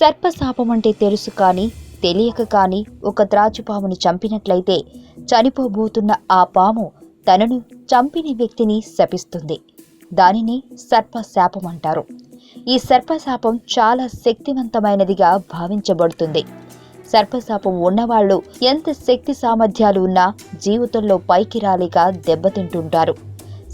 సర్పశాపం అంటే తెలుసు కానీ తెలియక కానీ ఒక త్రాచుపామును చంపినట్లయితే చనిపోబోతున్న ఆ పాము తనను చంపిన వ్యక్తిని శపిస్తుంది. దానిని సర్పశాపం అంటారు. ఈ సర్పశాపం చాలా శక్తివంతమైనదిగా భావించబడుతుంది. సర్పశాపం ఉన్నవాళ్ళు ఎంత శక్తి సామర్థ్యాలు ఉన్నా జీవితంలో పైకి రాలేక దెబ్బతింటుంటారు.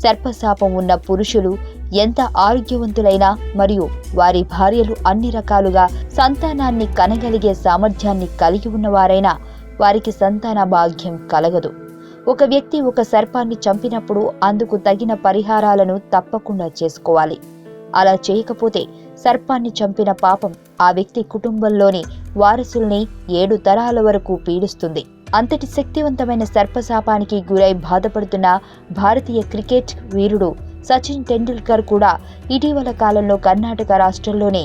సర్పశాపం ఉన్న పురుషులు ఎంత ఆరోగ్యవంతులైనా మరియు వారి భార్యలు అన్ని రకాలుగా సంతానాన్ని కనగలిగే సామర్థ్యాన్ని కలిగి ఉన్నవారైనా వారికి సంతాన భాగ్యం కలగదు. ఒక వ్యక్తి ఒక సర్పాన్ని చంపినప్పుడు అందుకు తగిన పరిహారాలను తప్పకుండా చేసుకోవాలి. అలా చేయకపోతే సర్పాన్ని చంపిన పాపం ఆ వ్యక్తి కుటుంబంలోని వారసుల్ని ఏడు తరాల వరకు పీడిస్తుంది. అంతటి శక్తివంతమైన సర్పశాపానికి గురై బాధపడుతున్న భారతీయ క్రికెట్ వీరుడు సచిన్ టెండూల్కర్ కూడా ఇటీవల కాలంలో కర్ణాటక రాష్ట్రంలోని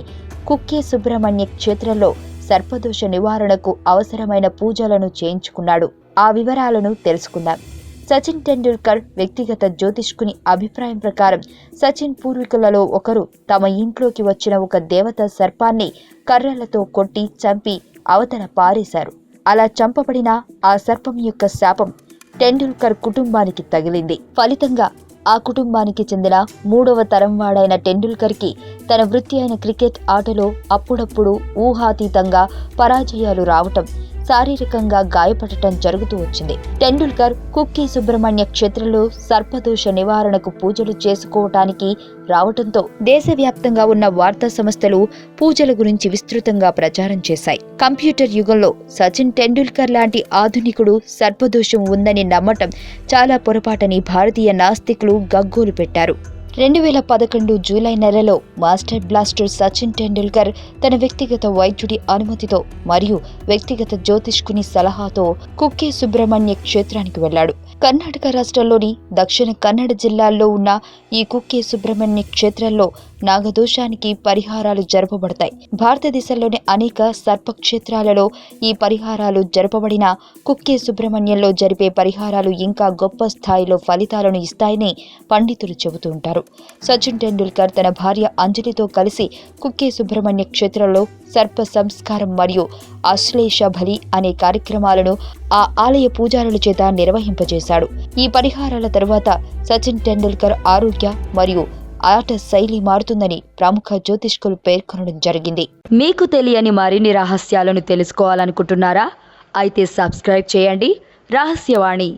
కుక్కే సుబ్రహ్మణ్య క్షేత్రంలో సర్పదోష నివారణకు అవసరమైన పూజలను చేయించుకున్నాడు. ఆ వివరాలను తెలుసుకుందాం. సచిన్ టెండూల్కర్ వ్యక్తిగత జ్యోతిష్కుని అభిప్రాయం ప్రకారం సచిన్ పూర్వీకులలో ఒకరు. తమ ఇంట్లోకి వచ్చిన ఒక దేవత సర్పాన్ని కర్రలతో కొట్టి చంపి అవతల పారేశారు. అలా చంపబడిన ఆ సర్పం యొక్క శాపం టెండూల్కర్ కుటుంబానికి తగిలింది. ఫలితంగా ఆ కుటుంబానికి చెందిన మూడవ తరం వాడైన టెండూల్కర్కి తన వృత్తి అయిన క్రికెట్ ఆటలో అప్పుడప్పుడు ఊహాతీతంగా పరాజయాలు రావటం. శారీరకంగా గాయపడటం జరుగుతూ వచ్చింది. టెండూల్కర్ కుక్కీ సుబ్రహ్మణ్య క్షేత్రంలో సర్పదోష నివారణకు పూజలు చేసుకోవటానికి రావటంతో దేశవ్యాప్తంగా ఉన్న వార్తా సంస్థలు పూజల గురించి విస్తృతంగా ప్రచారం చేశాయి. కంప్యూటర్ యుగంలో సచిన్ టెండూల్కర్ లాంటి ఆధునికుడు సర్పదోషం ఉందని నమ్మటం చాలా పొరపాటని భారతీయ నాస్తికులు గగ్గోలు పెట్టారు. రెండు వేల పదకొండు జూలై నెలలో మాస్టర్ బ్లాస్టర్ సచిన్ టెండూల్కర్ తన వ్యక్తిగత వైద్యుడి అనుమతితో మరియు వ్యక్తిగత జ్యోతిష్కుని సలహాతో కుక్కే సుబ్రహ్మణ్య క్షేత్రానికి వెళ్ళాడు కర్ణాటక రాష్ట్రంలోని దక్షిణ కన్నడ జిల్లాల్లో ఉన్న ఈ కుక్కే సుబ్రహ్మణ్య క్షేత్రంలో నాగదోషానికి పరిహారాలు జరపబడతాయి. భారతదేశంలోని అనేక సర్పక్షేత్రాలలో ఈ పరిహారాలు జరపబడిన కుక్కే సుబ్రహ్మణ్యంలో జరిపే పరిహారాలు ఇంకా గొప్ప స్థాయిలో ఫలితాలను ఇస్తాయని పండితులు చెబుతుంటారు సచిన్ టెండూల్కర్ తన భార్య అంజలితో కలిసి కుక్కే సుబ్రహ్మణ్య క్షేత్రంలో సర్ప సంస్కారం మరియు అశ్లేష బలి అనే కార్యక్రమాలను ఆ ఆలయ పూజారుల చేత నిర్వహింపజేశాడు. ఈ పరిహారాల తరువాత సచిన్ టెండూల్కర్ ఆరోగ్య మరియు ఆట శైలి మారుతుందని ప్రముఖ జ్యోతిష్కులు పేర్కొనడం జరిగింది. మీకు తెలియని మరిన్ని రహస్యాలను తెలుసుకోవాలనుకుంటున్నారా? అయితే సబ్స్క్రైబ్ చేయండి. రహస్యవాణి